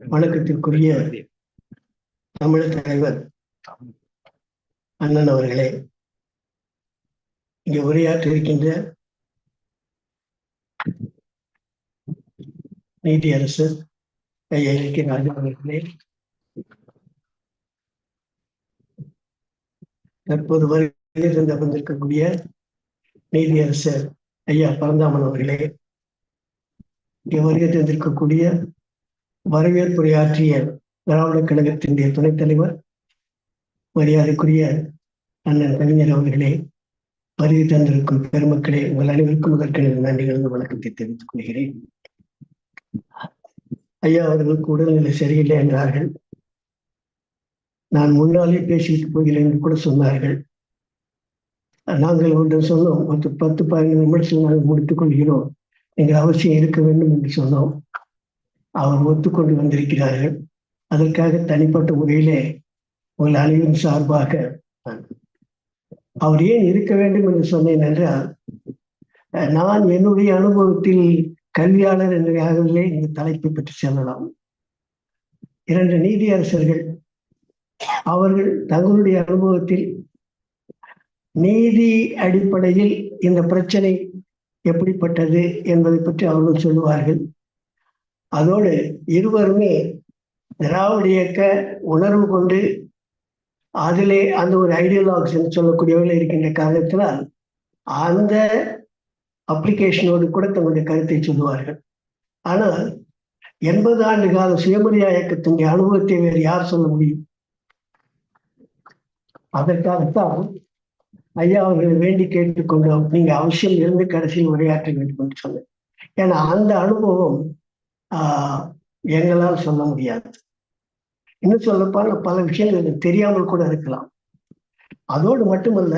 வணக்கத்திற்குரிய தமிழர் தலைவர் அண்ணன் அவர்களே இங்கே உரையாற்ற இருக்கின்ற நீதி ஐயா இலக்கிய ராஜா அவர்களே தற்போது வருகை தந்து அமர்ந்திருக்கக்கூடிய நீதியரசர் ஐயா பரந்தாமன் அவர்களே இங்கே வருகை தந்திருக்கக்கூடிய வரவேற்புரையாற்றிய திராவிட கழகத்தினுடைய துணைத் தலைவர் மரியாதைக்குரிய அண்ணன் கவிஞர் அவர்களே வருகை தந்திருக்கும் பெருமக்களே உங்கள் அனைவருக்கும் முதற்கணித நன்றிகளது வணக்கத்தை தெரிவித்துக் கொள்கிறேன். ஐயா அவர்களுக்கு உடல்நிலை சரியில்லை என்றார்கள். நான் முன்னாலே பேசிட்டு போகிறேன் என்று கூட சொன்னார்கள். நாங்கள் ஒன்று சொன்னோம் பத்து பத்து பதினைந்து நிமிடத்தில் நாங்கள் முடித்துக் கொள்கிறோம் நீங்கள் அவசியம் இருக்க வேண்டும் என்று சொன்னோம். அவர் ஒத்துக்கொண்டு வந்திருக்கிறார்கள். அதற்காக தனிப்பட்ட முறையிலே உங்கள் அனைவரும் சார்பாக அவர் ஏன் இருக்க வேண்டும் என்று சொன்னேன் என்றால் நான் என்னுடைய அனுபவத்தில் கல்வியாளர் என்றாகவே இந்த தலைப்பை பற்றி செல்லலாம். இரண்டு நீதியரசர்கள் அவர்கள் தங்களுடைய அனுபவத்தில் நீதி அடிப்படையில் இந்த பிரச்சனை எப்படிப்பட்டது என்பதை பற்றி அவர்கள் சொல்லுவார்கள். அதோடு இருவருமே திராவிட இயக்க உணர்வு கொண்டு அதிலே அந்த ஒரு ஐடியாலஜிஸ் என்று சொல்லக்கூடியவர்கள் இருக்கின்ற காரணத்தினால் அந்த அப்ளிகேஷனோடு கூட தங்களுடைய கருத்தை சொல்லுவார்கள். ஆனால் எண்பது ஆண்டு கால சுயமரியா இயக்கத்தினுடைய அனுபவத்தை வேறு யார் சொல்ல முடியும்? அதற்காகத்தான் ஐயா அவர்களை வேண்டி கேட்டுக்கொண்டோம் நீங்க அவசியம் இருந்து கடைசியில் உரையாற்ற வேண்டும் என்று சொன்னேன். ஏன்னா அந்த அனுபவம் எங்களால் சொல்ல முடியாது. இன்னும் சொல்லப்பால் பல விஷயங்கள் எனக்கு தெரியாமல் கூட இருக்கலாம். அதோடு மட்டுமல்ல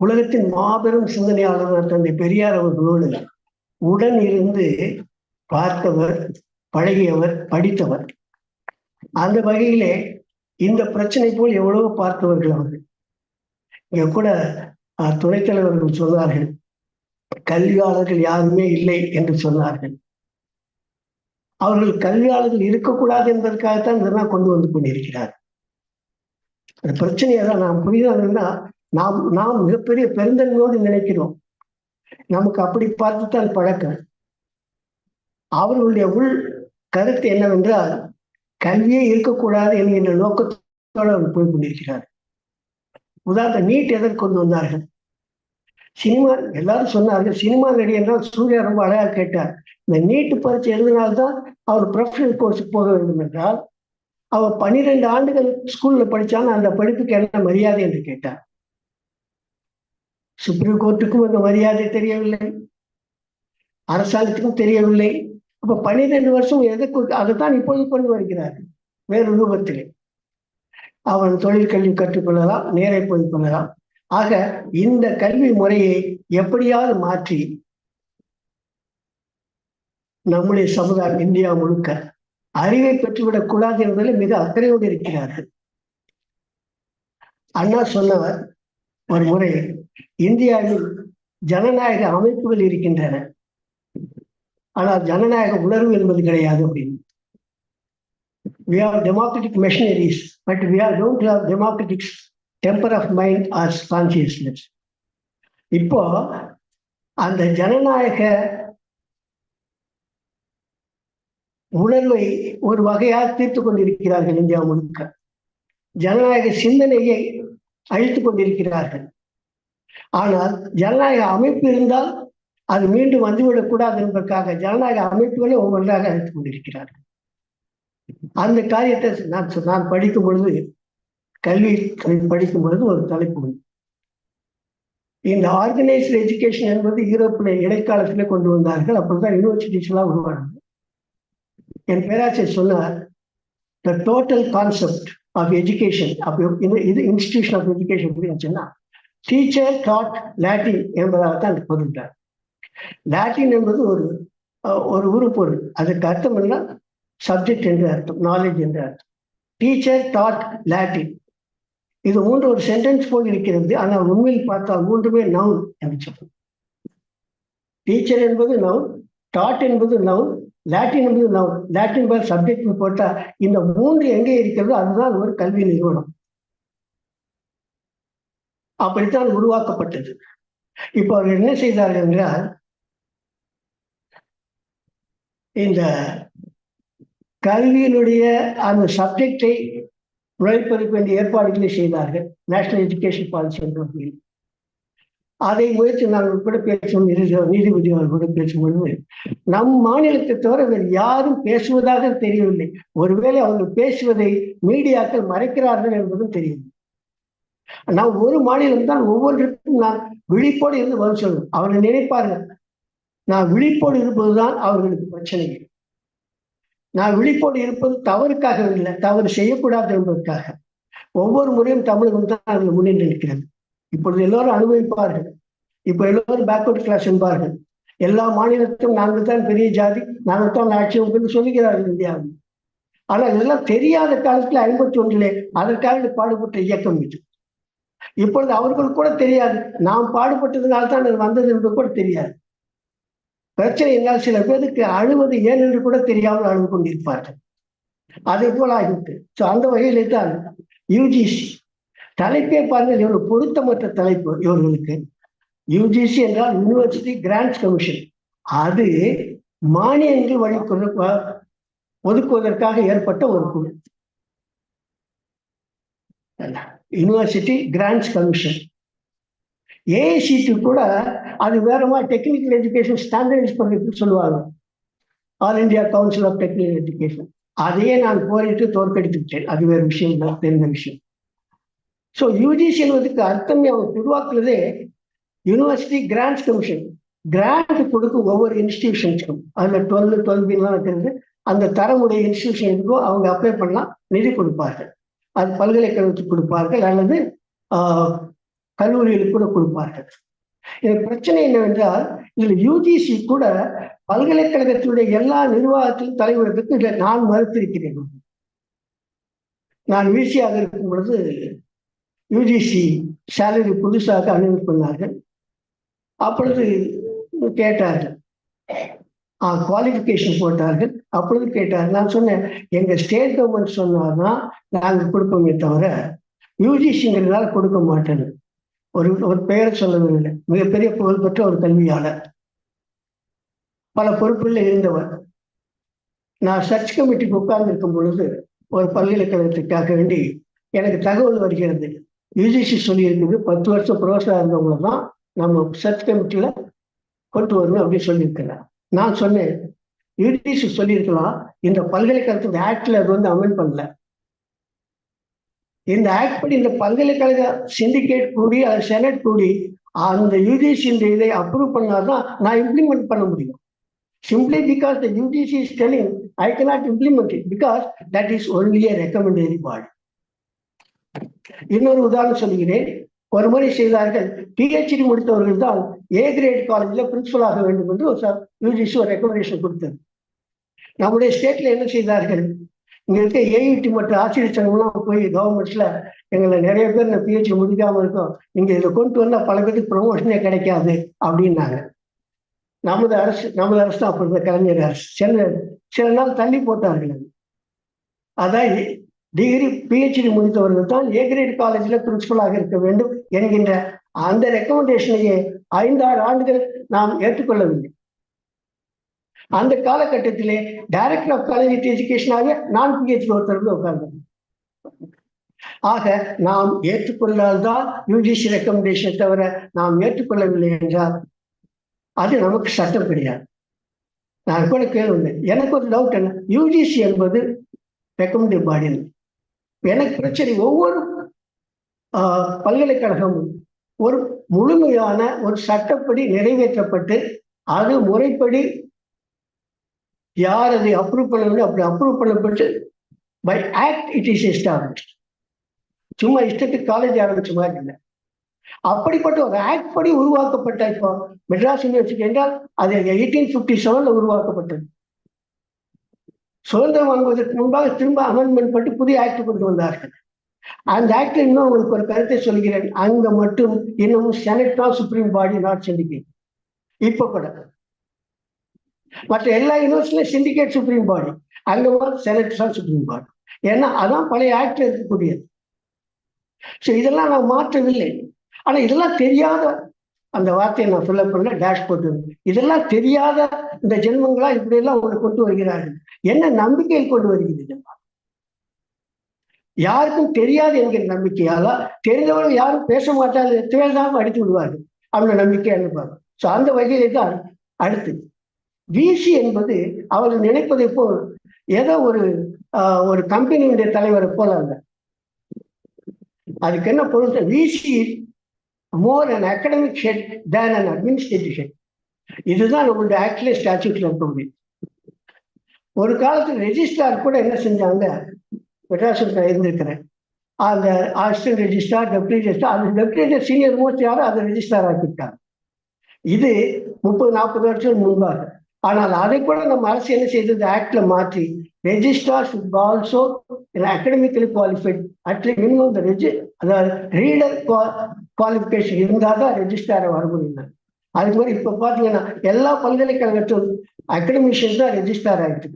உலகத்தின் மாபெரும் சிந்தனையாளர் தந்தை பெரியார் அவர்களோடு உடன் இருந்து பார்த்தவர் பழகியவர் படித்தவர். அந்த வகையிலே இந்த பிரச்சனை போல் எவ்வளவோ பார்த்தவர்கள் அவர்கள் இங்க கூட துணைத் தலைவர்கள் சொன்னார்கள் கல்வியாளர்கள் யாருமே இல்லை என்று சொன்னார்கள். அவர்கள் கல்வியாளர்கள் இருக்கக்கூடாது என்பதற்காகத்தான் இதெல்லாம் கொண்டு வந்து கொண்டிருக்கிறார். அந்த பிரச்சனையை தான் நாம் புரியாதுன்னா நாம் நாம் மிகப்பெரிய பெருந்தன்மையோடு நினைக்கிறோம். நமக்கு அப்படி பார்த்துத்தான் பழக்கம். அவர்களுடைய உள் கருத்து என்னவென்றால் கல்வியே இருக்கக்கூடாது என்கின்ற நோக்கத்தோடு அவர் போய் கொண்டிருக்கிறார். உதாரணம் நீட் எதற்கு கொண்டு வந்தார்கள்? சினிமா எல்லாரும் சொன்னார்கள் சினிமா நடி என்றால் சூர்யா ரொம்ப அழகா கேட்டார். இந்த நீட்டு பரீட்சை எழுதினால்தான் அவர் ப்ரொஃபஷனல் கோர்ஸுக்கு போக வேண்டும் என்றால் அவர் பன்னிரெண்டு ஆண்டுகள் ஸ்கூல்ல படித்தாலும் அந்த படிப்புக்கு என்ன மரியாதை என்று கேட்டார். சுப்ரீம் கோர்ட்டுக்கும் அந்த மரியாதை தெரியவில்லை. அரசாங்கத்துக்கும் தெரியவில்லை. அப்ப பன்னிரெண்டு வருஷம் எதற்கு அதைத்தான் இப்போது கொண்டு வருகிறார்கள் வேறு ரூபத்திலே. அவன் தொழில் கல்வி கற்றுக்கொள்ளலாம் நேரை போய் கொள்ளலாம். ஆக இந்த கல்வி முறையை எப்படியாவது மாற்றி நம்முடைய சமுதாயம் இந்தியா முழுக்க அறிவை பெற்றுவிடக் கூடாது என்பதில் மிக அக்கறையோடு இருக்கிறார்கள். அண்ணா சொன்னவர் ஒரு முறை இந்தியாவில் ஜனநாயக அமைப்புகள் இருக்கின்றன. ஆனால் ஜனநாயக உணர்வு என்பது கிடையாது அப்படின்னு. We are democratic machineries, but we are, don't have democratic temper of mind are consciousness. இப்போ அந்த ஜனநாயக உணர்வை ஒரு வகையாக தீர்த்து கொண்டிருக்கிறார்கள் இந்தியா முழுக்க. ஜனநாயக சிந்தனையை அழித்துக் கொண்டிருக்கிறார்கள். ஆனால் ஜனநாயக அமைப்பு இருந்தால் அது மீண்டும் வந்துவிடக் கூடாது என்பதற்காக ஜனநாயக அமைப்புகளை ஒவ்வொன்றாக அழைத்துக் கொண்டிருக்கிறார்கள். அந்த காரியத்தை நான் நான் படிக்கும் பொழுது கல்வி படிக்கும் பொழுது ஒரு தலைப்பு இந்த ஆர்கனைஸ்டு எஜுகேஷன் என்பது யூரோப்பில் இடைக்காலத்திலே கொண்டு வந்தார்கள். அப்பொழுதுதான் யூனிவர்சிட்டிஸ் எல்லாம் உருவானது. என் பேராசிரியர் சொன்னார் the total concept of education இது இன்ஸ்டிடியூஷன் ஆஃப் எஜுகேஷன் அப்படின்னு சொன்னா டீச்சர் டாட் லாட்டின் என்பதாக தான் அந்த பொருள்றார் லாட்டின் என்பது ஒரு ஒரு உருப்பொருள் அதுக்கு அர்த்தம் என்ன? சப்ஜெக்ட் என்று அர்த்தம் நாலேஜ் என்று அர்த்தம். டீச்சர் டாட் லாட்டின் இது மூன்று ஒரு சென்டென்ஸ் போல் இருக்கிறது. ஆனால் உண்மையில் பார்த்தால் மூன்றுமே நவுன் என்று சொல்லும் டீச்சர் என்பது நவுன் டாட் என்பது நவுன் லாட்டின் வந்து நான் லாட்டின் பேர் சப்ஜெக்ட் போட்டா இந்த மூன்று எங்கே இருக்கிறதோ அதுதான் ஒரு கல்வி நிறுவனம். அப்படித்தான் உருவாக்கப்பட்டது. இப்போ அவர் என்ன செய்தார்கள் என்றால் இந்த கல்வியினுடைய அந்த சப்ஜெக்டை நுழைப்பதற்கு வேண்டிய ஏற்பாடுகளை செய்தார்கள். நேஷனல் எஜுகேஷன் பாலிசி என்ற வகையில். அதை முயற்சி நாங்கள் கூட பேசும் நீதிபதி கூட பேசும்பொழுது நம் மாநிலத்தை தவிர வேறு யாரும் பேசுவதாக தெரியவில்லை. ஒருவேளை அவர்கள் பேசுவதை மீடியாக்கள் மறைக்கிறார்கள் என்பதும் தெரியும். நாம் ஒரு மாநிலம் தான் ஒவ்வொன்றுக்கும் நான் விழிப்போடு இருந்து வரும் சொல்லணும் அவர்கள் நினைப்பார்கள் நான் விழிப்போடு இருப்பதுதான் அவர்களுக்கு பிரச்சனை. நான் விழிப்போடு இருப்பது தவறுக்காக இல்லை தவறு செய்யக்கூடாது என்பதற்காக. ஒவ்வொரு முறையும் தமிழகம் தான் அதில் முன்னின்று நிற்கிறது. இப்பொழுது எல்லோரும் அனுபவிப்பார்கள். இப்போ எல்லோரும் பேக்வர்ட் கிளாஸ் என்பார்கள். எல்லா மாநிலத்திலும் நாங்கள் தான் பெரிய ஜாதி நாங்கள் தான் ஆட்சி என்று சொல்லுகிறார்கள் இந்தியாவில். ஆனால் இதெல்லாம் தெரியாத காலத்தில் ஐம்பத்தி ஒன்றிலே அதற்காக பாடுபட்ட இயக்கம் இது. இப்பொழுது அவர்கள் கூட தெரியாது. நாம் பாடுபட்டதுனால தான் அது வந்தது என்று கூட தெரியாது. பிரச்சனை என்றால் சில பேருக்கு அழுவது ஏன் என்று கூட தெரியாமல் அழுது கொண்டிருப்பார்கள். அதே போல ஆகிவிட்டு ஸோ அந்த வகையிலே தான் யூஜிசி தலைப்பே பாருங்கள் எவ்வளவு பொருத்தமற்ற தலைப்பு இவர்களுக்கு. யூஜிசி என்றால் யூனிவர்சிட்டி கிராண்ட்ஸ் கமிஷன் அது மானியங்கள் வழி ஒதுக்குவதற்காக ஏற்பட்ட ஒரு குழு. யூனிவர்சிட்டி கிராண்ட்ஸ் கமிஷன் ஏஐசிடி கூட அது வேற மாதிரி டெக்னிக்கல் எஜுகேஷன் ஸ்டாண்டர்டைஸ் பண்ணி சொல்லுவாங்க. All India council of technical education அதையே நான் போரிட்டு தோற்கடித்து விட்டேன் அது வேறு விஷயம் தான் தெரிந்த விஷயம். ஸோ யூஜிசி என்பதுக்கு அர்த்தம் அவங்க உருவாக்குறதே யூனிவர்சிட்டி கிராண்ட்ஸ் கமிஷன் கிராண்ட் கொடுக்கும் ஒவ்வொரு இன்ஸ்டிடியூஷன்ஸ்க்கும் அதில் டுவெல் டுவெல் பின்லாம் இருக்கிறது அந்த தரமுடைய இன்ஸ்டிடியூஷன் இருக்கோ அவங்க அப்ளை பண்ணலாம் நிதி கொடுப்பார்கள். அது பல்கலைக்கழகத்துக்கு கொடுப்பார்கள் அல்லது கல்லூரிகளுக்கு கூட கொடுப்பார்கள். இது பிரச்சனை என்னவென்றால் இதில் யூஜிசி கூட பல்கலைக்கழகத்தினுடைய எல்லா நிர்வாகத்திலும் தலைவர்களுக்கு இதை நான் மறுத்திருக்கிறேன். நான் வீசியாக இருக்கும் பொழுது யூஜிசி சேலரி புதுசாக அனுமதி அப்பொழுது கேட்டார்கள். குவாலிஃபிகேஷன் போட்டார்கள். அப்பொழுது கேட்டார் நான் சொன்னேன் எங்கள் ஸ்டேட் கவர்மெண்ட் சொன்னார்னா நாங்கள் கொடுப்போமே தவிர யூஜிசிங்கிறதுனால கொடுக்க மாட்டேன்னு. ஒரு ஒரு பெயரை சொல்லவில்லை. மிகப்பெரிய புகழ்பெற்ற ஒரு கல்வியாளர். பல பொறுப்புகளில் இருந்தவர். நான் சர்ச் கமிட்டிக்கு உட்கார்ந்து இருக்கும் பொழுது ஒரு பல்கலைக்கழகத்துக்காக வேண்டி எனக்கு தகவல் வருகிறது. யூஜிசி சொல்லியிருக்குது பத்து வருஷம் ப்ரொஃபஸராக இருந்தவங்க தான் நம்ம சர்ச் கமிட்டியில் கொண்டு வரணும் அப்படின்னு சொல்லியிருக்கிறேன் நான் சொன்னேன் யூஜிசி சொல்லியிருக்கலாம் இந்த பல்கலைக்கழகத்தோட ஆக்டில் அது வந்து அமெண்ட் பண்ணல. இந்த ஆக்ட் படி இந்த பல்கலைக்கழக சிண்டிகேட் கூடி அது செனட் கூடி அந்த யூஜிசி இந்த இதை அப்ரூவ் பண்ணாதான் நான் இம்ப்ளிமெண்ட் பண்ண முடியும். Simply because the UGC is telling I cannot implement it because that is only a recommendatory body இன்னொரு உதாரணம் சொல்லுகிறேன். ஒரு முறை செய்தார்கள். பிஹெச்டி முடித்தவர்கள் தான் ஏ கிரேட் காலேஜில் பிரின்சிபல் ஆக வேண்டும் என்று ஒரு யூஜிசி ஒரு ரெக்கமெண்டேஷன் கொடுத்தது நம்முடைய ஸ்டேட்ல என்ன செய்தார்கள்? இங்க இருக்க ஏஐடி மற்றும் ஆசிரியர் சங்கம்லாம் போய் கவர்மெண்ட்ஸ்ல எங்களை நிறைய பேர் இந்த பிஹெச்டி முடிக்காம இருக்கோம். நீங்க இதை கொண்டு வந்தா பல பேருக்கு ப்ரொமோஷனே கிடைக்காது அப்படின்னாங்க. நமது அரசு நமது அரசு தான் அப்படி கலைஞர் அரசு. சில சில நாள் தள்ளி போட்டார்கள் அதான் டிகிரி பிஹெச்டி முடித்தவர்கள் தான் ஏ கிரேட் காலேஜில் பிரின்சிபலாக இருக்க வேண்டும் என்கின்ற அந்த ரெக்கமெண்டேஷனையே ஐந்தாறு ஆண்டுகள் நாம் ஏற்றுக்கொள்ளவில்லை. அந்த காலகட்டத்திலே டைரக்டர் ஆஃப் காலேஜ் எஜுகேஷனாக நான் பிஹெச்டி ஒருத்தருக்கு உட்கார்ந்தேன். ஆக நாம் ஏற்றுக்கொள்ளால்தான் யூஜிசி ரெக்கமெண்டேஷனை தவிர நாம் ஏற்றுக்கொள்ளவில்லை என்றால் அது நமக்கு சட்டம் கிடையாது. நான் கூட கேள்வி எனக்கு ஒரு டவுட் என்ன? யூஜிசி என்பது ரெக்கமெண்டட் பாடி எனக்கு பிரச்சனை. ஒவ்வொரு பல்கலைக்கழகமும் ஒரு முழுமையான ஒரு சட்டப்படி நிறைவேற்றப்பட்டு அது முறைப்படி யார் அதை அப்ரூவ் பண்ண வேண்டும் அப்படி approve Pannapattu by act it is establish சும்மா இஷ்டத்துக்கு காலேஜ் ஆரம்பிச்ச மாதிரி இல்லை. அப்படிப்பட்ட ஒரு ஆக்ட் படி உருவாக்கப்பட்ட இப்போ மெட்ராஸ் யூனிவர்சிட்டி என்றால் அது எயிட்டீன் பிப்டி செவன்ல உருவாக்கப்பட்டது. சுதந்திரம் வாங்குவதற்கு முன்பாக திரும்ப அமெண்ட்மெண்ட் பண்ணி புதிய ஆக்ட் கொண்டு வந்தார்கள். அந்த ஆக்ட் இன்னும் உங்களுக்கு ஒரு கருத்தை சொல்கிறேன். அங்க மட்டும் இன்னும் செனட்டா தான் சுப்ரீம் பாடி நாட் சிண்டிகேட் இப்ப கூட. மற்ற எல்லா யூனிவர்சிட்டியும் சிண்டிகேட் சுப்ரீம் பாடி அங்க செனட் தான் சுப்ரீம் பாடி ஏன்னா அதான் பழைய ஆக்ட் இருக்கக்கூடியது. ஸோ இதெல்லாம் நான் மாற்றவில்லை. ஆனா இதெல்லாம் தெரியாத அந்த வார்த்தையை நான் சொல்ல பண்ண டேஷ் போட்டு இதெல்லாம் தெரியாத இந்த ஜென்மங்களா இப்படி எல்லாம் உங்களை கொண்டு வருகிறார்கள். என்ன நம்பிக்கையில் கொண்டு வருகிறது யாருக்கும் தெரியாது என்கிற நம்பிக்கையால தெரிந்தவர்கள் யாரும் பேச மாட்டார்கள். தேர்ந்தாமல் அடித்து விடுவார்கள்? அவங்க நம்பிக்கை அனுப்பாங்க ஸோ அந்த வகையிலே தான் அடுத்து விசி என்பது அவர்கள் நினைப்பதை போல் ஏதோ ஒரு ஒரு கம்பெனியுடைய தலைவரை போல அல்ல. அதுக்கு என்ன பொருள்? VC more an academic head than an administrative head இதுதான் நம்மளுடைய ஆக்சுவலி ஸ்டாச்சுட்ல இருக்க முடியும் ஒரு காலத்தில் ரெஜிஸ்ட்ரார் கூட என்ன செஞ்சாங்க? மெட்ராஸில் இருந்திருக்கிறேன் அந்த அசிஸ்டன்ட் ரெஜிஸ்ட்ரார் டெப்டி ரெஜிஸ்ட்ரார் அந்த டெப்டி சீனியர் மோஸ்ட் யாரும் அதை ரெஜிஸ்ட்ரார் ஆக்கிட்டாங்க இது முப்பது நாற்பது வருஷம் முன்பாக ஆனால் அதை கூட நம்ம அரசு என்ன செய்தது ஆக்ட்ல மாற்றி registrar should also academically qualified at least minimum இந்த ரெஜி அதாவது ரீடர் குவாலிஃபிகேஷன் இருந்தால் தான் ரெஜிஸ்ட்ராரை வர முடியும். அதுக்கு மாதிரி இப்போ பார்த்தீங்கன்னா எல்லா பல்கலைக்கழகத்தும் அகடமிஷியன் தான் ரெஜிஸ்டர் ஆகிட்டு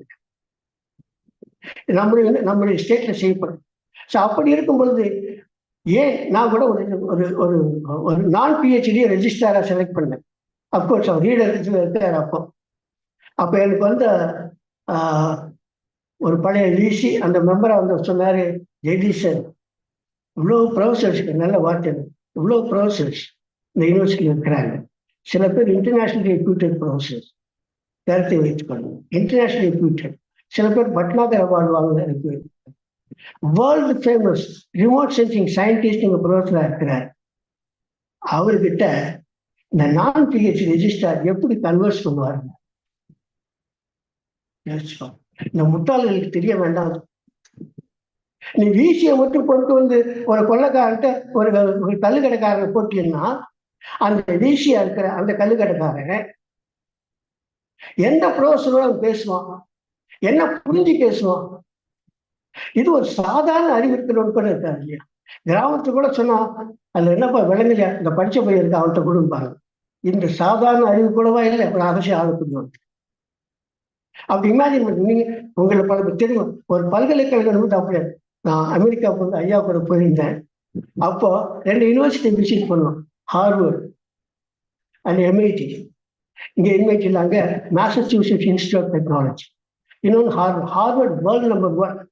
நம்முடைய நம்முடைய ஸ்டேட்ல செய்யப்படும் ஸோ அப்படி இருக்கும் பொழுது ஏன் நான் கூட ஒரு ஒரு ஒரு ஒரு நான் பிஹெச்டியை ரெஜிஸ்டாரா செலக்ட் பண்ணேன். அப்கோர்ஸ் அவர் ரீடர் இருக்கார் அப்போ. அப்போ எனக்கு வந்து ஒரு பழைய லீசி அந்த மெம்பரை வந்து சொன்னாரு சார் இவ்வளோ ப்ரொஃபசர்ஸ் நல்ல வார்த்தை. இவ்வளோ ப்ரொஃபசர்ஸ் இந்த யூனிவர்சிட்டியில் இருக்கிறாங்க. சில பேர் இன்டர்நேஷனல் ரெப்யூட்டட் ப்ரொஃபஸர்ஸ் கருத்தை வைத்துக்கொள்ளணும் இன்டர்நேஷனல் ரெப்யூட்டட் சில பேர் பட்னாகர் அவார்டு வாங்க world famous remote sensing scientist இங்க ப்ரொஃபஸராக இருக்கிறார். அவர்கிட்ட இந்த நான் பிஹெச் ரெஜிஸ்டார் எப்படி கன்வெர்ஸ் பண்ணுவாருங்க இந்த முட்டாளர்களுக்கு தெரிய வேண்டாம். நீ வீசியை மட்டும் கொண்டு வந்து ஒரு கொள்ளைக்காரன்ட்ட ஒரு ஒரு கல்லுக்கடைக்காரனை போட்டீங்கன்னா அந்த வீசியா இருக்கிற அந்த கல்லுக்கடைக்காரன் எந்த ப்ரொஃபஸரோட பேசுவான்? என்ன புரிஞ்சு பேசுவான்? இது ஒரு சாதாரண அறிவிற்கிறவன் கூட இருக்காரு இல்லையா? கிராமத்து கூட சொன்னா அதுல என்னப்பா விளங்கலையா? இந்த படிச்ச பையன் இருக்கு அவன்கிட்ட கொடுப்பாங்க இந்த சாதாரண அறிவு கூடவா இல்லை? ஒரு அவசியம் ஆகக்கூடிய அப்படி இமேஜின் பண்ணி. நீங்க உங்களுக்கு பல தெரியும். ஒரு பல்கலைக்கழகம் வந்து அப்படி நான் அமெரிக்காவுக்கு வந்து ஐயா கூட போயிருந்தேன். அப்போ ரெண்டு யூனிவர்சிட்டி விசிட் பண்ணோம் ஹார்வர்ட் அண்ட் எம்ஐடி இங்கே எம்ஐடி அங்கே மேசச்சூசெட்ஸ் இன்ஸ்டியூட் ஆஃப் டெக்னாலஜி இன்னொன்று Harvard Harvard world number one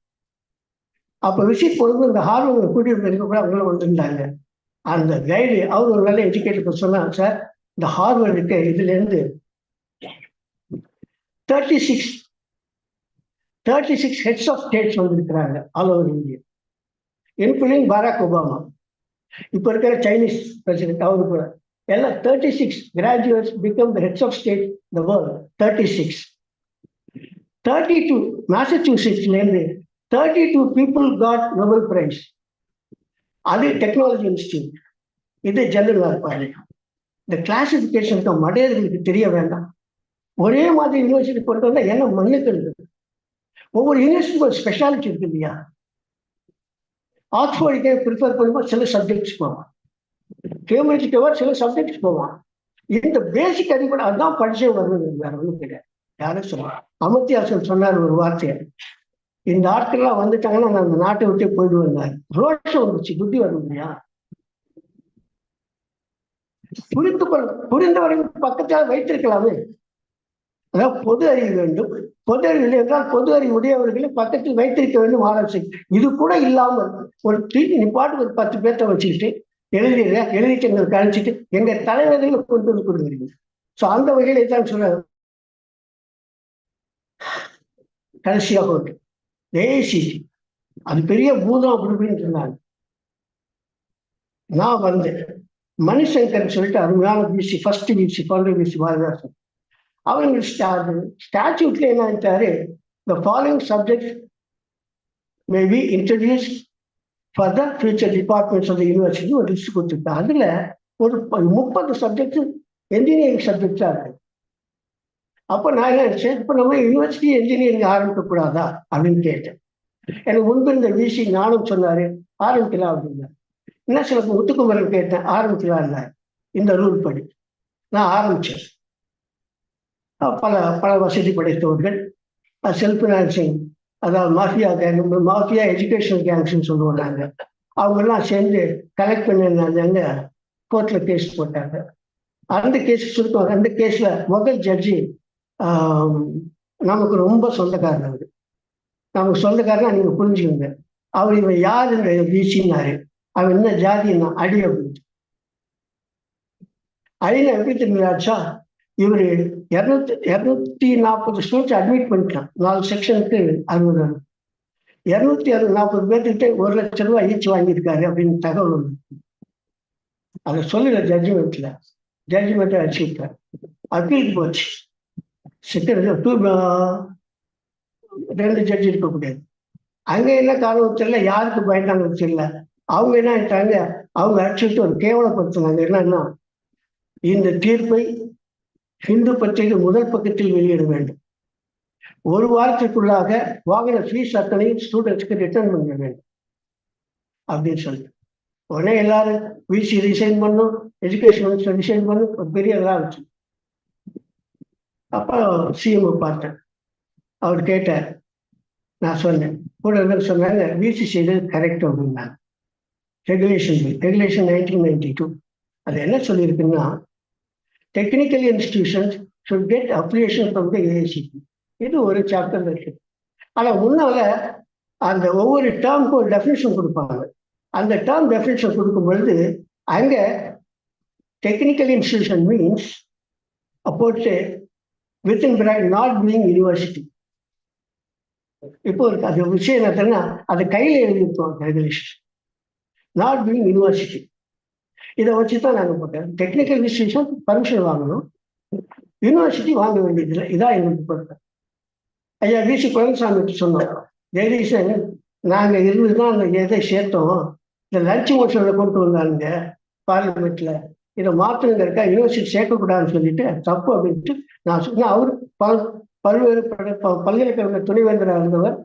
அப்போ விசிட் போகும்போது இந்த ஹார்வர்ட் கூட்டிட்டு கூட அவங்களும் வந்திருந்தாங்க. அந்த கைடு அவர் ஒரு நல்ல எஜுகேட்டர் சொன்னாங்க சார் இந்த ஹார்வர்டுக்கு இருக்க thirty six thirty six heads of states வந்திருக்கிறாங்க all over India including Barack Obama இப்போ இருக்கிற சைனீஸ் பிரசிடென்ட் அவரு கூட. எல்லாம் thirty six graduates become heads of state the world thirty six thirty two மேசச்சூசெட்ஸ்லேருந்து thirty two people got Nobel prize அது technology institute இது general பாருங்க இந்த கிளாசிஃபிகேஷனுக்கு மடையர்களுக்கு தெரிய வேண்டாம். ஒரே மாதிரி யூனிவர்சிட்டி கொண்டு வந்தால் என்ன மண்ணுக்கு இருக்குது? ஒவ்வொரு யூனிவர்சிட்டி ஒரு ஸ்பெஷாலிட்டி இருக்கு இல்லையா? ஆக்ஸ்போர்டுக்கே ப்ரிஃபர் பண்ணும்போது சில சப்ஜெக்ட்ஸ் போவான் கேம்பிரிட்ஜுக்கு சில சப்ஜெக்ட்ஸ் போவான் இந்த பேசிக் அடிப்படை அதுதான் படிச்சே வருது வேற ஒன்றும் கிடையாது. யாரும் சொல்லுவாங்க அமர்த்தியாசன் சொன்னார் ஒரு வார்த்தையை. இந்த ஆட்கள்லாம் வந்துட்டாங்கன்னா நான் அந்த நாட்டை விட்டே போயிட்டு வந்தார் ரோஷம் வந்துச்சு புத்தி வரும் இல்லையா புரிந்து கொள்ள வரைக்கும் பக்கத்தால் வைத்திருக்கலாமே. அதாவது பொது அறிவு வேண்டும். பொது அறிவு என்றால் பொது அறிவு உடையவர்களை பக்கத்தில் வைத்திருக்க வேண்டும் ஆலோசனை இது கூட இல்லாமல் ஒரு தீ பாட்டு ஒரு பத்து பேர்த்த வச்சுக்கிட்டு எழுதிடுற எழுதிட்டு எங்களுக்கு அழைச்சிட்டு எங்க தலைவர்களை கொண்டு வந்து கொடுக்குறீங்க. ஸோ அந்த வகையில் தான் சொல்ற கடைசியாக ஒன்று அது பெரிய பூதம் அப்படின்னு சொன்னாங்க. நான் வந்து மணிசங்கர் சொல்லிட்டு அருமையான பிசி ஃபர்ஸ்ட் பிசி பல்வேறு பிசி பாரதிதாசன். அவங்க ஸ்டாச்சுட்ல என்னட்டாரு the following subject may be introduce for the future departments of the university ஒரு லிஸ்ட் கொடுத்துருக்கேன் அதில் ஒரு முப்பது சப்ஜெக்ட் என்ஜினியரிங் சப்ஜெக்டாக இருக்கு. அப்போ நான் என்ன நினைச்சேன் இப்போ நம்ம யூனிவர்சிட்டி என்ஜினியரிங் ஆரம்பிக்கக்கூடாதா? அப்படின்னு கேட்டேன். எனக்கு முன்பு இந்த விசி நானும் சொன்னார் ஆரம்பிக்கலாம் அப்படின்னா என்ன சில முத்துக்குமரன் கேட்டேன் ஆரம்பிக்கலாம் இந்த ரூல் படி. நான் ஆரம்பித்தேன் பல பல வசதி படைத்தவர்கள் செல்ஃப் ஃபினான்சிங் அதாவது மாஃபியா கேங் மாஃபியா எஜுகேஷனல் கேங்ஸ்ன்னு சொல்லுவோம் நாங்கள் அவங்கெல்லாம் சேர்ந்து கலெக்ட் பண்ணியிருந்தாங்க கோர்ட்டில் கேஸ் போட்டாங்க. அந்த கேஸ் சுருக்கம் அந்த கேஸ்ல முதல் ஜட்ஜி நமக்கு ரொம்ப சொந்தக்காரன் அவர். நமக்கு சொந்தக்காரனா நீங்க புரிஞ்சுக்கோங்க. அவர் இவன் யார் இந்த வீசினாரு. அவன் என்ன ஜாதின்னா அடி அப்படின்னு. அடினா எப்படி தெரிஞ்சாச்சா இவர் இரநூத்தி இரநூத்தி நாற்பது ஸ்டூடெண்ட்ஸ் அட்மிட் பண்ணிட்டான். நாலு செக்ஷனுக்கு அறுபது இரநூத்தி அறுபது நாற்பது பேர்த்துக்கிட்ட ஒரு லட்சம் ரூபாய் ஈச்சு வாங்கியிருக்காரு அப்படின்னு தகவல் வந்து அதை சொல்லல ஜட்ஜ்மெண்ட்ல ஜட்ஜ்மெண்ட்டை அடிச்சுக்கிட்டேன் அப்பீலுக்கு போச்சு. செகண்ட் டூ ரெண்டு ஜட்ஜி இருக்கக்கூடாது அங்கே என்ன காரணம் தெரியல யாருக்கு பயந்தாங்க தெரியல. அவங்க என்ன ஆயிட்டாங்க அவங்க அடிச்சுட்டு ஒரு கேவலப்படுத்தினாங்க. என்னன்னா இந்த தீர்ப்பை ஹிந்து பத்திரிகை முதல் பக்கத்தில் வெளியிட வேண்டும். ஒரு வாரத்திற்குள்ளாக வாங்கின ஃபீஸ் அத்தனையும் ஸ்டூடெண்ட்ஸ்க்கு ரிட்டர்ன் பண்ண வேண்டும். அப்படின்னு சொல்லிட்டு. உடனே எல்லாரும் விசி ரிசைன் பண்ணும் எஜுகேஷன் மினிஸ்டர் ரிசைன் பண்ணும் ஒரு பெரிய இதா இருந்துச்சு. அப்போ சிஎம் பார்த்தேன். அவர் கேட்டார் நான் சொன்னேன் கூட இருந்து சொன்னாங்க விசி செய்தது கரெக்ட் அப்படின்னாங்க regulation regulation nineteen ninety two அது என்ன சொல்லியிருக்குன்னா technical institutions should get application from the AICTE இது ஒரு சாப்டர் இருக்கு. ஆனால் முன்னால அந்த ஒவ்வொரு டேர்முக்கும் ஒரு டெஃபினேஷன் கொடுப்பாங்க. அந்த டேர்ம் டெஃபினேஷன் கொடுக்கும் பொழுது அங்கே டெக்னிக்கல் இன்ஸ்டிடியூஷன் மீன்ஸ் போட்டு within bracket not being university இப்போ இருக்கு. அது விஷயம் என்னன்னா அது கையில் எழுதியிருப்போம் ரெகுலேஷன் நாட் பீயிங் யூனிவர்சிட்டி இதை வச்சு தான் நாங்கள் போட்டோம். டெக்னிக்கல் இன்ஸ்டியூஷன் பர்மிஷன் வாங்கணும். யூனிவர்சிட்டி வாங்க வேண்டியதில்லை. இதான் எங்களுக்கு பொறுத்த ஐயா விசி பழனிசாமி சொன்னோம். ஜெகதீஷன் நாங்கள் இருந்து தான் அந்த எதை சேர்த்தோம்? இந்த லஞ்ச் மோஷனில் கொண்டு வந்தாங்க பார்லிமெண்ட்ல இதை மாற்றணுங்கிறக்கா யூனிவர்சிட்டி சேர்க்கக்கூடாதுன்னு சொல்லிட்டு தப்பு அப்படின்ட்டு நான் சொன்னேன் அவர் பல் பல்வேறு ப- பல்கலைக்கழக துணைவேந்தராக இருந்தவர்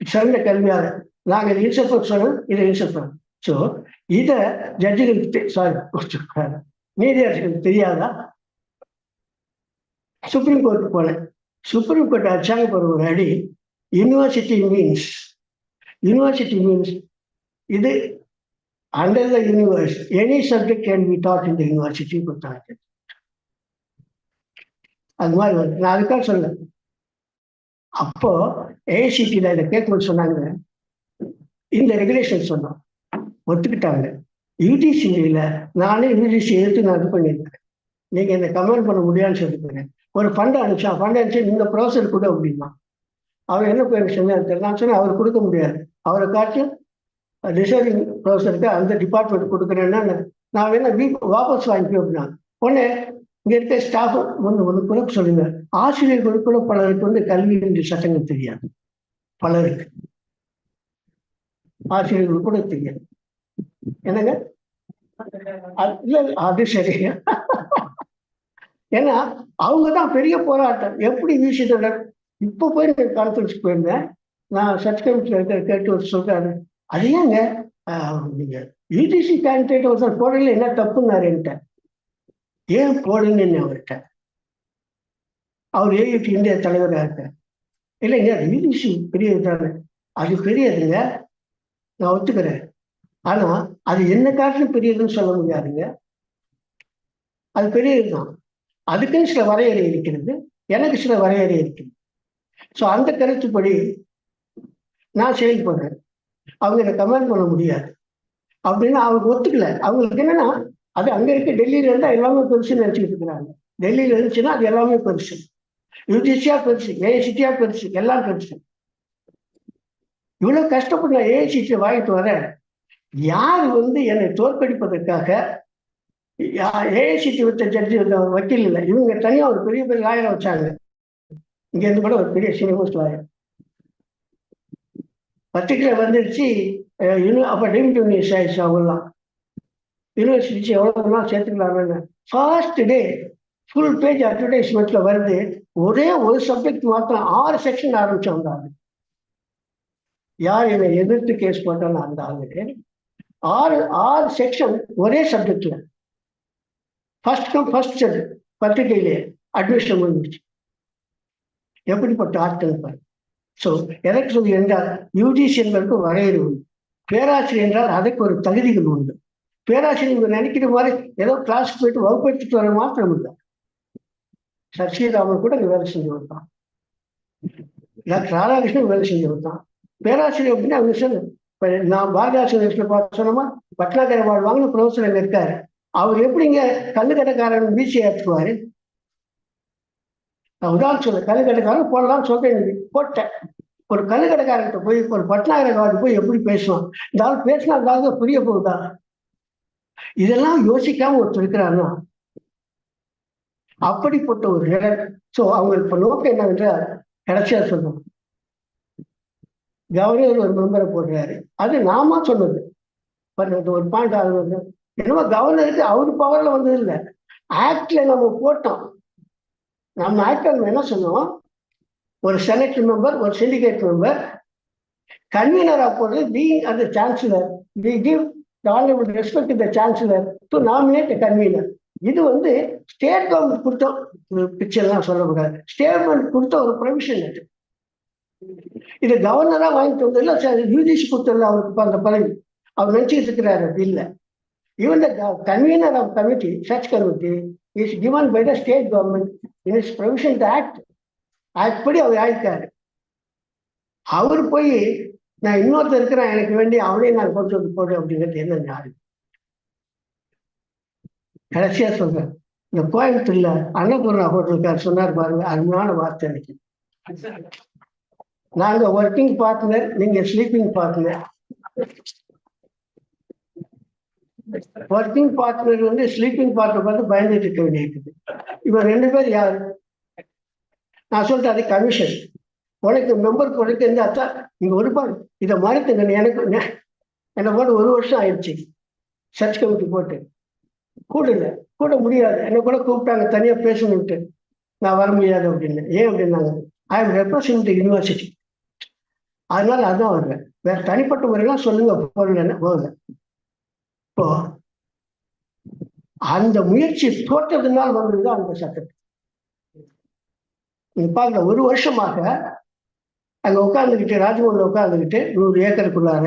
சிறந்த கல்வியாளர். நாங்கள் இதை இன்செப்ட் சொன்னோம் இதை இன்செப்ட் பண்ணோம். ஸோ இதை ஜட்ஜுகளுக்கு சாரி நீதியரசர்களுக்கு தெரியாதா? சுப்ரீம் கோர்ட் போனேன் சுப்ரீம் கோர்ட் அடிச்சாங்க போகிற ஒரு அடி யூனிவர்சிட்டி மீன்ஸ் யூனிவர்சிட்டி மீன்ஸ் இது under the universe any subject can be taught இந்த யூனிவர்சிட்டி கொடுத்தாங்க அது மாதிரி வருது. நான் அதுக்காக சொல்ல அப்போ ஏசிடியில் இதை கேட்கும்போது சொன்னாங்க. இந்த ரெகுலேஷன் சொன்னோம் ஒத்துக்கிட்டாங்க. யூடிசியில் நானே யூடிசி எடுத்து நான் இது பண்ணியிருக்கேன். நீங்க என்னை கமெண்ட் பண்ண முடியாதுன்னு சொல்லிருக்கேன் ஒரு ஃபண்ட் அனுப்பிச்சா ஃபண்ட் அனுப்பிச்சு இந்த ப்ரொஃபஸர் கூட அப்படின்னா அவர் என்ன பேர் சொன்னார் நான் சொன்னேன் அவர் கொடுக்க முடியாது. அவரை காட்டி ரிசர்விங் ப்ரொஃபஸருக்கு அந்த டிபார்ட்மெண்ட் கொடுக்குறேன்னா நான் வேணா வீக் வாபஸ் வாங்கிக்கோ அப்படின்னா உடனே இங்கே இருக்க ஸ்டாஃப் ஒன்று ஒன்று கூட சொல்லுங்க. ஆசிரியர்களுக்கு கூட பலருக்கு வந்து கல்வி என்று சட்டங்கள் தெரியாது. பலருக்கு. ஆசிரியர்களுக்கு கூட தெரியாது. என்னங்க? அது- இல்ல இல்ல, அது சரி. ஏன்னா அவங்க தான் பெரிய போராட்டம். எப்படி வீசிட்டு இப்போ போய் நான் கான்ஃபரன்ஸ் போயிருந்தேன். நான் சர்டிஃபிகேட்ல இருக்க கேட்டு ஒரு சொல்றாரு. அது ஏங்க? நீங்க யூஜிசி கேண்டிடேட் ஒருத்தர் போடல என்ன தப்புன்னாரு என்கிட்ட. ஏன் போடுங்கன்னு அவர்கிட்ட? அவர் ஏஐடி இந்திய தலைவராக இருக்கார். இல்லைங்க யூஜிசி பெரிய அது பெரியதுங்க. நான் ஒத்துக்கிறேன். ஆனா அது என்ன காட்டிலும் பெரியதுன்னு சொல்ல முடியாதுங்க. அது பெரியதுதான் அதுக்குன்னு சில வரையறை இருக்கிறது. எனக்கு சில வரையறை இருக்குது. ஸோ அந்த கருத்துப்படி நான் செயல்படுறேன் அவங்க என்னை கமெண்ட் பண்ண முடியாது. அப்படின்னு அவங்க ஒத்துக்கல. அவங்களுக்கு என்னன்னா அது அங்க இருக்க டெல்லியில இருந்தா எல்லாமே பெருசுன்னு நினைச்சுக்கிட்டு இருக்கிறாங்க. டெல்லியில இருந்துச்சுன்னா அது எல்லாமே பெருசு. யூஜிசியா பெருசு ஏஐசிட்டியா பெருசு எல்லாம் பெருசு. இவ்வளவு கஷ்டப்பட்டு நான் ஏஐசிட்டியை வாங்கிட்டு வரேன். யார் வந்து என்னை தோற்கடிப்பதற்காக ஏஐசிடி வித்த ஜட்ஜி வக்கீல் இல்லை. இவங்க தனியாக ஒரு பெரிய பெரிய லாயரை வச்சாங்க. இங்கேருந்து கூட ஒரு பெரிய சீனியர் லாயர் பர்டிகுலர் வந்துருச்சு அஹ் யூனி- டீம் யூனிவர்ஸ் ஆயிடுச்சு அவங்களாம் யூனிவர்சிட்டி எவ்வளவுனா சேர்த்துக்கலாம்னு ஃபர்ஸ்ட் டே ஃபுல் பேஜ் அட்வர்டைஸ்மெண்ட்ல வருது. ஒரே ஒரு சப்ஜெக்ட் மாத்திரம் ஆறு செக்ஷன் ஆரம்பிச்சவங்க ஆளு யார் என்னை எதிர்த்து கேஸ் போட்டாலும் அந்த ஆளு? ஆறு ஆறு செக்ஷன் ஒரே சப்ஜெக்ட்ல ஃபர்ஸ்ட் கம் ஃபர்ஸ்ட் பத்திரிகையிலே அட்மிஷன் வந்துச்சு எப்படிப்பட்ட ஆட்கள் பாரு. ஸோ எலக்ட்ரிக் என்றால் யூஜிசி என்பதற்கு வரையறை உண்டு. பேராசிரியர் என்றால் அதற்கு ஒரு தகுதிகள் உண்டு. பேராசிரியர் நினைக்கிற மாதிரி ஏதோ கிளாஸ் போயிட்டு வகுப்படுத்திட்டு வர மாத்திரம் இல்லை. சசிராமன் கூட வேலை செஞ்சவர் தான். டாக்டர் ராதாகிருஷ்ணன் வேலை செஞ்சவர் தான். பேராசிரியர் அப்படின்னா அவங்க சொல்லு நான் நான் பாரதியாசிரியர் பார்த்து சொன்னோமா? பட்னாகர வாழ்வாங்கன்னு ப்ரொஃபஸர் அங்க இருக்காரு. அவர் எப்படிங்க கல்லுக்கடைக்காரன் பிசி ஏற்றுவாரு நான் உதாரணம் சொல்ல கல்லுக்கடைக்காரன் போடலாம்னு சொல்றேன் போட்டேன். ஒரு கல்லுக்கடைக்காரன்கிட்ட போய் ஒரு பட்னாகரவாதி போய் எப்படி பேசுவான்? இந்த ஆள் பேசினா அந்த புரிய போகுதா? இதெல்லாம் யோசிக்காம ஒருத்தர் இருக்கிறாருன்னா அப்படிப்பட்ட ஒரு நிலை ஸோ அவங்க இப்போ நோக்கம் என்னவென்றால் கடைசியா சொல்லணும் கவர்னர் ஒரு மெம்பரை போடுறாரு. அது நாம சொன்னது. ஒரு பாயிண்ட் ஆகுது. என்னமோ கவர்னருக்கு அவர் பவர்ல வந்தது இல்லை. ஆக்ட்ல நம்ம போட்டோம். நம்ம ஆக்ட்ல நம்ம என்ன சொன்னோம்? ஒரு செனட் மெம்பர் ஒரு சிண்டிகேட் மெம்பர் கன்வீனரா போடுறது பீங் அந்த chancellor we give honourable respect the chancellor to nominate convenor இது வந்து ஸ்டேட் கவர்மெண்ட் கொடுத்த பிக்சர்லாம் சொல்லக்கூடாது ஸ்டேட் கவர்மெண்ட் கொடுத்த ஒரு ப்ரொவிஷன் இது இது கவர்னரா வாங்கிட்டு வந்ததுல யூஜிசி கொடுத்ததுல அவருக்கு இப்ப அந்த பதவி. அவர் நினைச்சிட்டு இருக்கிறாரு அப்படி இல்லை. Even the convenor of committee search committee is given by the state government in is provision act act படி அவர் ஆயிருக்காரு. அவர் போய் நான் இன்னொருத்தர் இருக்கிறேன் எனக்கு வேண்டி அவனையும் நான் கொண்டு வந்து போடுறேன் அப்படிங்கிறது என்ன ஞாபகம் கடைசியா சொல்றேன். இந்த கோயம்புத்தூர்ல அன்னபூர்ணா போட்டிருக்காரு சொன்னார் பாருங்க அருமையான வார்த்தை எனக்கு. நாங்க ஒர்க்கிங் பார்ட்னர் நீங்க ஸ்லீப்பிங் பார்ட்னர் ஒர்க்கிங் பார்ட்னர் வந்து ஸ்லீப்பிங் பார்ட்னர் பார்த்து பயந்துட்டு இருக்க வேண்டியிருக்குது இவன் ரெண்டு பேர் யாரு? நான் சொல்றேன் அது கமிஷன் உனக்கு மெம்பர் உனக்கு இருந்தா தான் இங்க ஒரு பாரு இதை மறுத்துங்க எனக்கு என்னை போட்டு ஒரு வருஷம் ஆயிடுச்சு. சர்ச் கமிட்டி போட்டு. கூடல கூட முடியாது. என்னை கூட கூப்பிட்டாங்க தனியா பேசணும்ட்டு. நான் வர முடியாது அப்படின்னு. ஏன் அப்படின்னாங்க ஐ எம் ரெப்ரசன்ட் யூனிவர்சிட்டி அதனால அதான் வருவேன் வேற தனிப்பட்ட முறையெல்லாம் சொல்லுங்க போகலன்னு போகல இப்போ அந்த முயற்சி தோற்றதுனால் வந்தது அந்த சட்டம் இப்ப பாருங்க ஒரு வருஷமாக அங்க உட்காந்துக்கிட்டு ராஜ்பவன்ல உட்காந்துக்கிட்டு நூறு ஏக்கருக்குள்ளார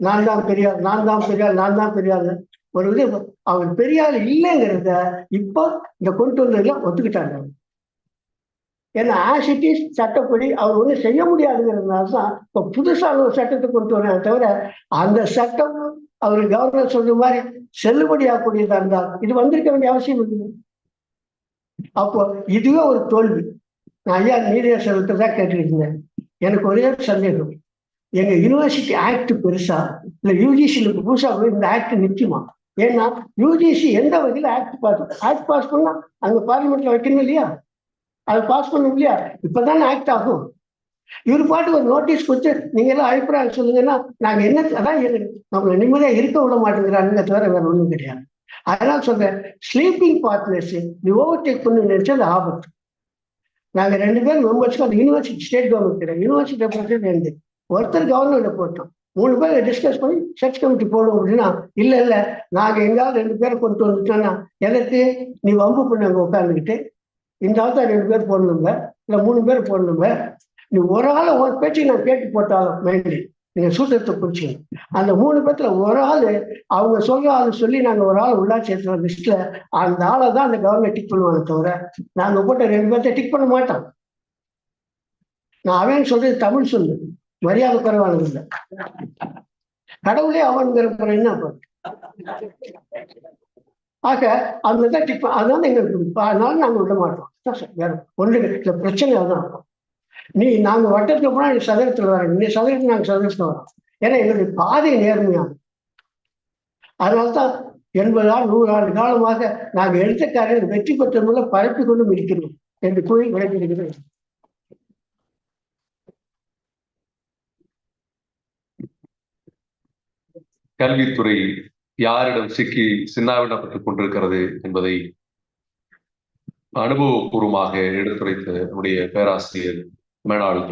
நான் தான் பெரியார் நான் தான் பெரியார் நான் தான் பெரியார். ஒரு இது அவர் பெரியார் இல்லைங்கிறத இப்போ இந்த கொண்டு வந்ததுல ஒத்துக்கிட்டாங்க. ஏன்னா ஆசிட்டி சட்டப்படி அவர் ஒன்றும் செய்ய முடியாதுங்கிறதுனால தான் இப்போ புதுசாக ஒரு சட்டத்தை கொண்டு வரேன் தவிர அந்த சட்டம் அவர் கவர்னர் சொல்ற மாதிரி செல்லுபடியாகக்கூடியதா இருந்தால் இது வந்திருக்க வேண்டிய அவசியம் இல்லை. அப்போ இதுவே ஒரு தோல்வி. நான் ஐயா நீதியரசர்கிட்ட தான் கேட்டுருக்கேன் எனக்கு ஒரே ஒரு சந்தேகம். எங்க யூனிவர்சிட்டி ஆக்ட் பெருசா இல்ல யூஜிசியில் புதுசா போய் இந்த ஆக்ட் நிச்சயமா ஏன்னா யூஜிசி எந்த வகையில ஆக்ட் பாஸ் ஆக்ட் பாஸ் பண்ணா அங்க பார்லிமெண்ட்ல வைக்கணும் இல்லையா? அதை பாஸ் பண்ணும் இல்லையா இப்பதானே ஆக்ட் ஆகும். இவர் பாட்டு ஒரு நோட்டீஸ் கொடுத்து நீங்க எல்லாம் அபிப்பிராயம் சொல்லுங்கன்னா நாங்க என்ன அதான் எங்க- நம்மள நிம்மதியா இருக்க விட மாட்டேங்கிறாங்க தவிர வேற ஒண்ணும் கிடையாது. அதனால சொல்றேன் ஸ்லீப்பிங் பார்ட்னர்ஸ் நீ ஓவர்டேக் பண்ணி நினைச்சா அது ஆபத்து. நாங்க ரெண்டு பேரும் மெம்பர்ஸ்க்கு அந்த யூனிவர்சிட்டி ஸ்டேட் கவர்மெண்ட் கிடையாது யூனிவர்சிட்டி ரெப்ரஸன்ட் ரெண்டு ஒருத்தர் கவர்னர்ல போட்டோம். மூணு பேர் டிஸ்கஸ் பண்ணி சர்ச் கமிட்டி போடுவோம் அப்படின்னா இல்ல இல்ல நாங்க எங்காவது ரெண்டு பேரை கொண்டு வந்துட்டோம்னா எதற்கு நீ வம்பு பண்ணாங்க உட்காந்துக்கிட்டு இந்த ஆள் தான் ரெண்டு பேர் போடணுங்க இல்லை மூணு பேர் போடணுங்க. நீ ஒரு ஆள் ஒரு பேச்சு நான் கேட்டு போட்டாலும் மைண்டி நீங்க சூத்திரத்தை குறிச்சிங்க அந்த மூணு பேர்த்துல ஒரு ஆள் அவங்க சொல்ற ஆள் சொல்லி நாங்க ஒரு ஆள் உள்ளாட்சி ஏற்றுற லிஸ்ட்ல அந்த ஆளை தான் அந்த கவர்மெண்ட் டிக் பண்ணுவாங்க தவிர நாங்கள் போட்ட ரெண்டு பேர்த்த டிக் பண்ண மாட்டோம். நான் அவன் சொல்றது தமிழ் சொல்லு மரியாதை குறைவானது இல்லை. கடவுளே அவன்கிற என்ன ஆக அந்த டிப் அதான் எங்களுக்கு அதனால நாங்க விட மாட்டோம். சார், வேற ஒன்று இந்த பிரச்சனை அதான் நீ நாங்க வட்டத்துக்கு போனால் நீ சதுரத்துல வர நீ சதுரத்துக்கு நாங்க சதுரத்துல வரோம். ஏன்னா எங்களுடைய பாதை நேர்மையான அதனால்தான் எண்பது ஆண்டு நூறு ஆண்டு காலமாக நாங்க எடுத்த காரியம் வெற்றி பெற்ற மூலம் பரப்பி கொண்டும் இருக்கிறோம் என்று கூறி விளக்கியிருக்கிறேன் கல்வித்துறை யாரிடம் சிக்கி சின்னாவிடப்பட்டுக் கொண்டிருக்கிறது என்பதை அனுபவபூர்வமாக எடுத்துரைத்த நம்முடைய பேராசிரியர் மேனாள்